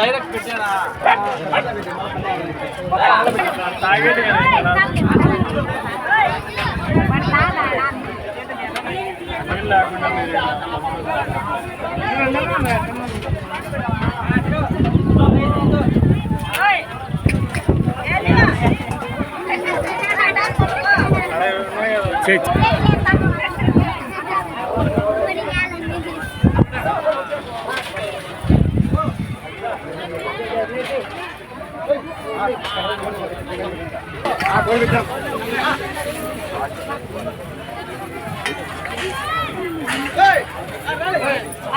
Direct పెట్టేనా తాగేది లేకుండా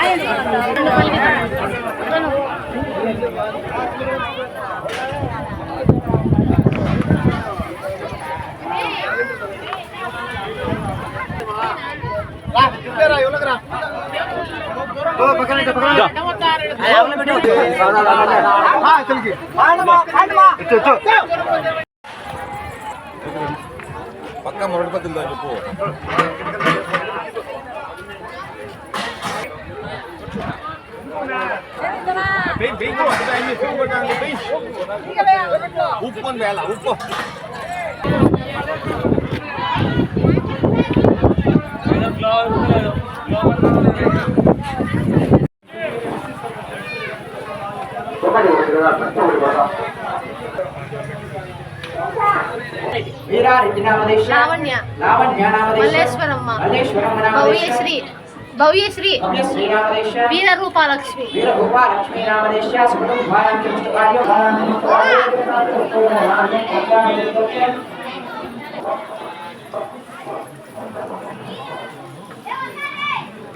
ఆయన పక్క మొదటి పద్ధతిలో చెప్పు ఉప్పు అని వేళ ఉప్పు వీరారెడ్డి నామదేశ. లావణ్య. లావణ్య నామదేశ. మల్లేశ్వరమ్మ. మల్లేశ్వరమ్మ నామదేశ. భవ్యశ్రీ. భవ్యశ్రీ. భవ్యశ్రీ నామదేశ. వీర రూపాలక్ష్మి వీర భూపాలక్ష్మీ నామదేశ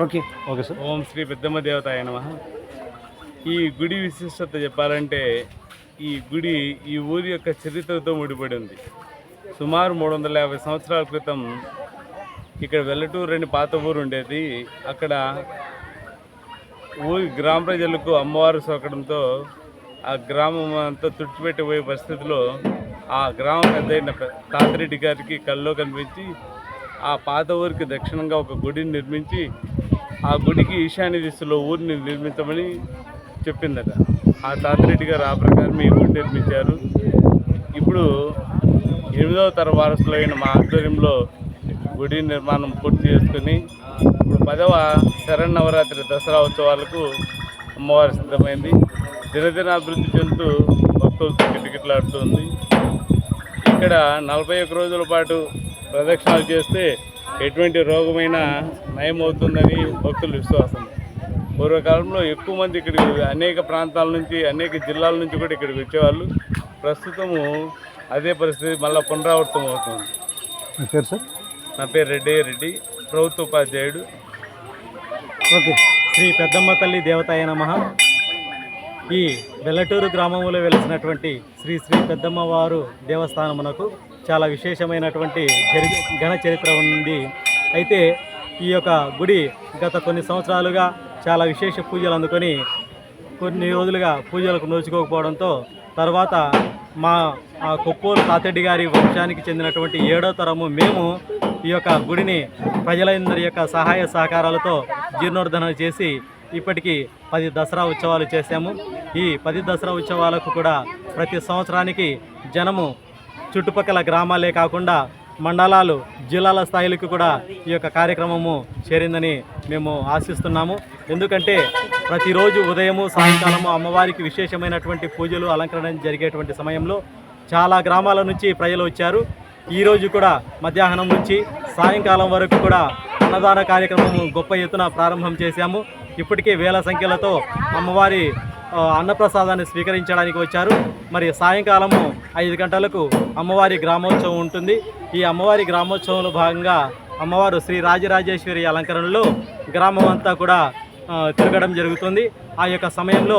ఓకే. Okay sir. ఓం శ్రీ పెద్దమ్మ దేవతాయ నమ. ఈ గుడి విశిష్టత చెప్పాలంటే ఈ గుడి ఈ ఊరి యొక్క చరిత్రతో ముడిపడి ఉంది. సుమారు మూడు వందల యాభై సంవత్సరాల క్రితం ఇక్కడ వెల్లటూరు అని పాత ఊరు ఉండేది. అక్కడ ఊరి గ్రామ ప్రజలకు అమ్మవారు సోకడంతో ఆ గ్రామం అంతా తుడిచిపెట్టిపోయే పరిస్థితిలో ఆ గ్రామం పెద్దయిన తాతిరెడ్డి గారికి కల్లో కనిపించి ఆ పాత ఊరికి దక్షిణంగా ఒక గుడిని నిర్మించి ఆ గుడికి ఈశాన్య దిశలో ఊరిని నిర్మించమని చెప్పిందట. ఆ తాతిరెడ్డి గారు ఆ ప్రకారం ఈ గుడి నిర్మించారు. ఇప్పుడు ఎనిమిదవ తర వారసులైన మా ఆధ్వర్యంలో గుడి నిర్మాణం పూర్తి చేసుకుని ఇప్పుడు పదవ శరణవరాత్రి దసరా ఉత్సవాలకు అమ్మవారి సిద్ధమైంది. దినదిన అభివృద్ధి చెందుతూ భక్తులతో కిటకిటలాడుతుంది ఇక్కడ నలభై ఒక్క రోజుల పాటు ప్రదక్షిణాలు చేస్తే ఎటువంటి రోగమైనా నయమవుతుందని భక్తుల విశ్వాసం. పూర్వకాలంలో ఎక్కువ మంది ఇక్కడికి అనేక ప్రాంతాల నుంచి అనేక జిల్లాల నుంచి కూడా ఇక్కడికి వచ్చేవాళ్ళు. ప్రస్తుతము అదే పరిస్థితి మళ్ళీ పునరావృతం అవుతుంది. పేరు సార్? నా పేరు రెడ్డి రెడ్డి ప్రభుత్వ ఉపాధ్యాయుడు. ఓకే. శ్రీ పెద్దమ్మ తల్లి దేవతాయ నమ. ఈ వెల్లటూరు గ్రామంలో వెలిసినటువంటి శ్రీ శ్రీ పెద్దమ్మ వారు దేవస్థానమునకు చాలా విశేషమైనటువంటి చరి ఘన చరిత్ర ఉంది. అయితే ఈ యొక్క గుడి గత కొన్ని సంవత్సరాలుగా చాలా విశేష పూజలు అందుకొని కొన్ని రోజులుగా పూజలకు నోచుకోకపోవడంతో తర్వాత మా ఆ కొప్పోలు తాతెడ్డి గారి వంశానికి చెందినటువంటి ఏడో తరము మేము ఈ యొక్క గుడిని ప్రజలందరి యొక్క సహాయ సహకారాలతో జీర్ణోద్ధరణ చేసి ఇప్పటికీ పది దసరా ఉత్సవాలు చేశాము. ఈ పది దసరా ఉత్సవాలకు కూడా ప్రతి సంవత్సరానికి జనము చుట్టుపక్కల గ్రామాలే కాకుండా మండలాలు జిల్లాల స్థాయిలకు కూడా ఈ యొక్క కార్యక్రమము చేరిందని మేము ఆశిస్తున్నాము. ఎందుకంటే ప్రతిరోజు ఉదయము సాయంకాలము అమ్మవారికి విశేషమైనటువంటి పూజలు అలంకరణ జరిగేటువంటి సమయంలో చాలా గ్రామాల నుంచి ప్రజలు వచ్చారు. ఈరోజు కూడా మధ్యాహ్నం నుంచి సాయంకాలం వరకు కూడా అన్నదాన కార్యక్రమం గొప్ప ఎత్తున ప్రారంభం చేశాము. ఇప్పటికే వేల సంఖ్యలతో అమ్మవారి అన్నప్రసాదాన్ని స్వీకరించడానికి వచ్చారు. మరి సాయంకాలము ఐదు గంటలకు అమ్మవారి గ్రామోత్సవం ఉంటుంది. ఈ అమ్మవారి గ్రామోత్సవంలో భాగంగా అమ్మవారు శ్రీ రాజరాజేశ్వరి అలంకరణలో గ్రామం అంతా కూడా తిరగడం జరుగుతుంది. ఆ యొక్క సమయంలో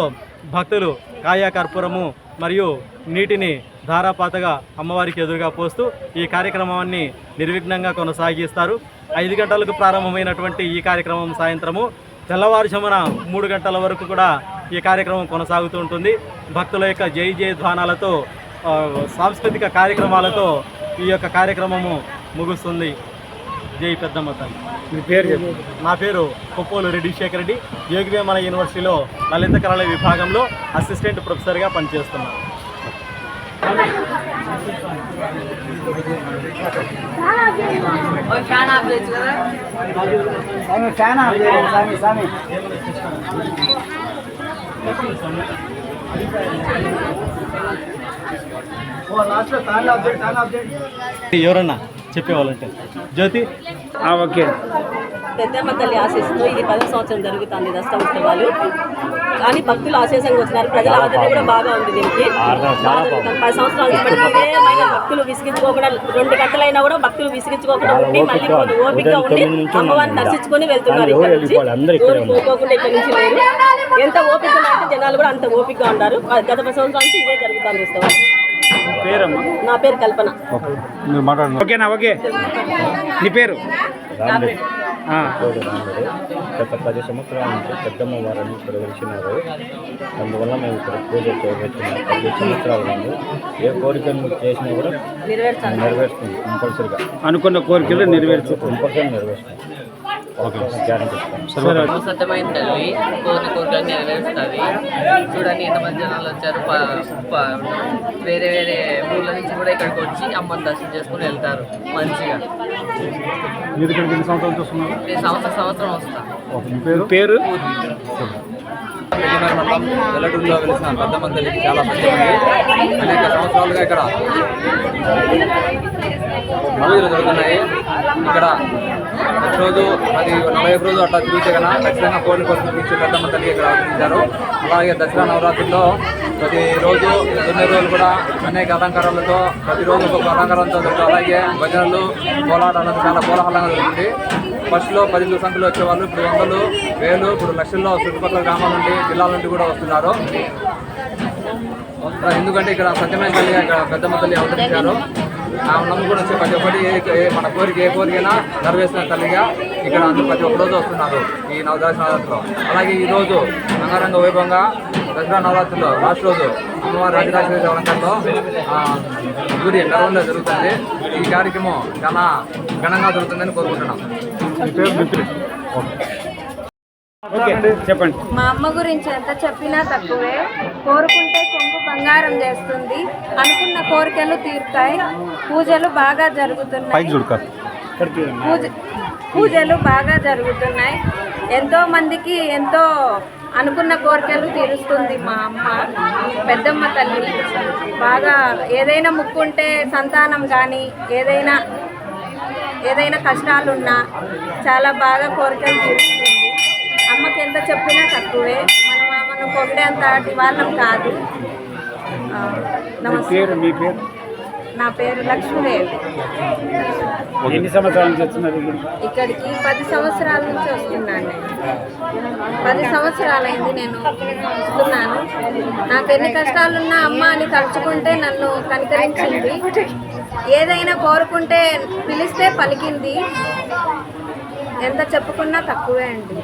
భక్తులు కాయా కర్పూరము మరియు నీటిని ధారాపాతగా అమ్మవారికి ఎదురుగా పోస్తూ ఈ కార్యక్రమాన్ని నిర్విఘ్నంగా కొనసాగిస్తారు. ఐదు గంటలకు ప్రారంభమైనటువంటి ఈ కార్యక్రమం సాయంత్రము తెల్లవారుజామున మూడు గంటల వరకు కూడా ఈ కార్యక్రమం కొనసాగుతూ ఉంటుంది. భక్తుల యొక్క జై జయ ధ్వానాలతో సాంస్కృతిక కార్యక్రమాలతో ఈ యొక్క కార్యక్రమము ముగుస్తుంది. జై పెద్దమ్మ తల్లి మీ పేరు నా పేరు కొప్పోలు రెడ్డి శేఖర్ రెడ్డి. యోగివేమన యూనివర్సిటీలో లలిత కళల విభాగంలో అసిస్టెంట్ ప్రొఫెసర్గా పనిచేస్తున్నాను ఎవరన్నా చెప్పేవాళ్ళంటే? జ్యోతి? ఆ, ఓకే. పెద్దమ్మ తల్లి ఆశీస్సుతో ఇది పదో సంవత్సరం జరుగుతుంది దసరా ఉత్సవాలు. కానీ భక్తులు ఆశీస్సంగా వచ్చినారు. ప్రజల ఆదరణ కూడా బాగా ఉంది దీనికి. పది సంవత్సరాల మైన భక్తులు విసిగించుకోకుండా రెండు గంటలైనా కూడా భక్తులు విసిగించుకోకుండా ఉండి మళ్ళీ కొంచెం ఓపికగా ఉండి అమ్మవారిని దర్శించుకొని వెళ్తున్నారు ఇక్కడ నుంచి. పోకోకుండా ఇక్కడ నుంచి లేరు. ఎంత ఓపిక అంటే జనాలు కూడా అంత ఓపికగా ఉన్నారు గత పది సంవత్సరాల నుంచి ఇదే జరుగుతుంది పేరమ్మా? నా పేరు కల్పన. మీరు మాట్లాడండి. ఓకేనా? ఓకే. నీ పేరు? ఆ, గత పది సంవత్సరాల నుంచి పెద్దమ్మ వారిని ఇక్కడ వెలిచినారు అందువల్ల మేము ఇక్కడ పూజ చేయబోతున్నాం పది సంవత్సరాల నుండి ఏ కోరికను చేసినా కూడా నెరవేరుస్తుంది కంపల్సరిగా అనుకున్న కోరికలు నెరవేర్చు కంపల్సరీ నెరవేరుస్తుంది సత్యమైన తల్లి కోరిన కోరికలు నెరవేరుస్తుంది చూడండి ఎంతమంది జనాలు వచ్చారు. వేరే వేరే ఊళ్ళ నుంచి కూడా ఇక్కడికి వచ్చి అమ్మని దర్శనం చేసుకుని వెళ్తారు మంచిగా. మీరు ఇక్కడికి ఎన్ని సంవత్సరాలు చూస్తున్నారు? ఈ సంవత్సరం సంవత్సరం వస్తా. మీ పేరు? పేరు? పెద్దమరి మండలం వెల్లటూరులో వెలిసిన పెద్దమ్మ తల్లికి చాలా ప్రత్యేకమైంది అనేక సంవత్సరాలుగా ఇక్కడ పూజలు జరుగుతున్నాయి. ఇక్కడ ప్రతిరోజు అది నలభై ఒక రోజు అట్లా తిరిగితే కన్నా ఖచ్చితంగా కోడి కోసం తీర్చి పెద్దమ్మ తల్లి ఇక్కడ అవతరించారు అలాగే దసరా నవరాత్రుల్లో ప్రతిరోజు తొమ్మిది రోజులు కూడా అనేక అలంకారాలతో ప్రతిరోజు ఒక్కొక్క అలంకారంతో జరుగుతుంది అలాగే భజనలు కోలాటాలు చాలా కోలాహలంగా జరుగుతుంది. ఫస్ట్లో పది సంఖ్యలో వచ్చేవాళ్ళు. ఇప్పుడు వందలు వేలు ఇప్పుడు లక్షల్లో చుట్టుపక్కల గ్రామాల నుండి జిల్లాల నుండి కూడా వస్తున్నారు. వస్తున్నారు. ఎందుకంటే ఇక్కడ సత్యమైన తల్లి ఇక్కడ పెద్దమ్మ తల్లి అవతరించారు. ఆ నమ్ముకుని వచ్చే ప్రతి ఒక్కటి ఏ- మన కోరిక ఏ కోరికైనా నెరవేర్చిన తల్లిగా ఇక్కడ అందరూ ప్రతి ఒక్క రోజు వస్తున్నారు ఈ నవదశ నవరాత్రిలో. అలాగే ఈ రోజు అంగరంగ వైభవంగా దసరా నవరాత్రిలో లాస్ట్ రోజు అమ్మవారి రాజరాజేశ్వరి అలంకారంలో ఆ, గుడి నెలవంలో జరుగుతుంది. ఈ కార్యక్రమం చాలా ఘనంగా జరుగుతుందని కోరుకుంటున్నాం. ఓకే. చెప్పండి. మా అమ్మ గురించి ఎంత చెప్పినా తక్కువే. కోరుకుంటే కొంగు బంగారం చేస్తుంది. అనుకున్న కోరికలు తీరుతాయి. పూజలు బాగా జరుగుతున్నాయి. పూజ పూజలు బాగా జరుగుతున్నాయి. ఎంతో మందికి ఎంతో అనుకున్న కోరికలు తీరుస్తుంది మా అమ్మ పెద్దమ్మ తల్లి. బాగా ఏదైనా ముక్కుంటే సంతానం కానీ ఏదైనా ఏదైనా కష్టాలున్నా చాలా బాగా కోరికలు తీరుస్తుంది. అమ్మకి ఎంత చెప్పినా తక్కువే. మనం ఆమెను పొగిడేంత వాళ్ళం కాదు. నమస్తే. పేరు మీ పేరు? నా పేరు లక్ష్మీదేవి. ఎన్ని సంవత్సరాల నుంచి వచ్చినారు ఇక్కడికి? పది సంవత్సరాల నుంచి వస్తున్నాను నేను. పది సంవత్సరాలైంది నేను వస్తున్నాను. నాకు ఎన్ని కష్టాలున్నా అమ్మ అని తలుచుకుంటే నన్ను కనికరించింది. ఏదైనా కోరుకుంటే పిలిస్తే పలికింది. ఎంత చెప్పుకున్నా తక్కువే అండి.